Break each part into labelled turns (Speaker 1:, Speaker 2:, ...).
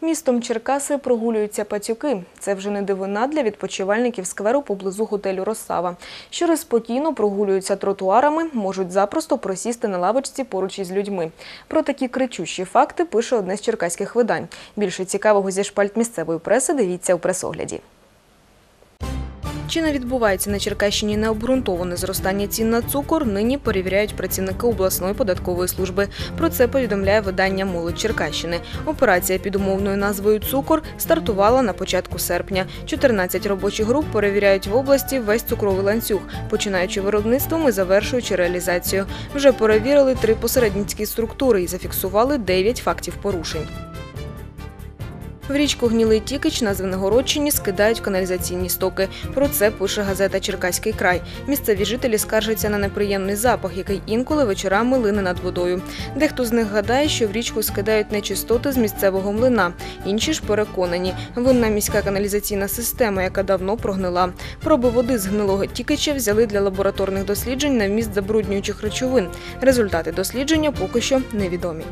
Speaker 1: Містом Черкаси прогулюються пацюки. Це вже не дивина для відпочивальників скверу поблизу готелю Росава. Щори спокійно прогулюються тротуарами, можуть запросто просісти на лавочці поруч із людьми. Про такі кричущі факти пише одне з черкаських видань. Більше цікавого зі шпальт місцевої преси дивіться у пресогляді. Чи не відбувається на Черкащині необґрунтоване зростання цін на цукор, нині перевіряють працівники обласної податкової служби. Про це повідомляє видання Молодь Черкащини. Операція під умовною назвою Цукор стартувала на початку серпня. 14 робочих груп перевіряють в області весь цукровий ланцюг, починаючи виробництвом і завершуючи реалізацію. Вже перевірили три посередницькі структури і зафіксували 9 фактів порушень. В річку Гнілий Тікич на Звенигородчині скидають каналізаційні стоки. Про це пише газета Черкаський край. Місцеві жителі скаржаться на неприємний запах, який інколи вечорами лине над водою. Дехто з них гадає, що в річку скидають нечистоти з місцевого млина. Інші ж переконані, винна міська каналізаційна система, яка давно прогнила. Проби води з гнилого Тікича взяли для лабораторних досліджень на вміст забруднюючих речовин. Результати дослідження поки що невідомі.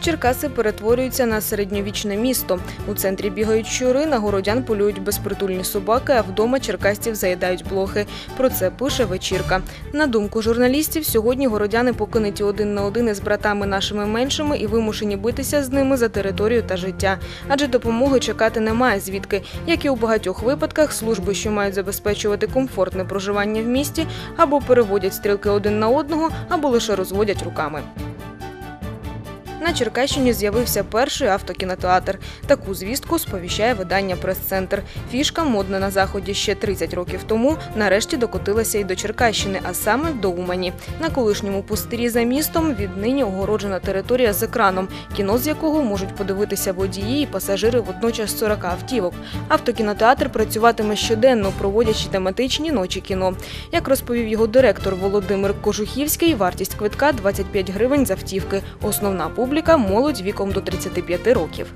Speaker 1: Черкаси перетворюються на середньовічне місто. У центрі бігають щури, на городян полюють безпритульні собаки, а вдома черкасців заїдають блохи. Про це пише вечірка. На думку журналістів, сьогодні городяни покинуті один на один із братами нашими меншими і вимушені битися з ними за територію та життя. Адже допомоги чекати немає звідки. Як і у багатьох випадках, служби, що мають забезпечувати комфортне проживання в місті, або переводять стрілки один на одного, або лише розводять руками. На Черкащині з'явився перший автокінотеатр. Таку звістку сповіщає видання Прес-центр. Фішка модна на заході ще 30 років тому. Нарешті докотилася і до Черкащини, а саме до Умані. На колишньому пустирі за містом віднині огороджена територія з екраном, кіно з якого можуть подивитися водії і пасажири водночас 40 автівок. Автокінотеатр працюватиме щоденно, проводячи тематичні ночі кіно. Як розповів його директор Володимир Кожухівський, вартість квитка 25 гривень з автівки. Основна публіка молодь віком до 35 років.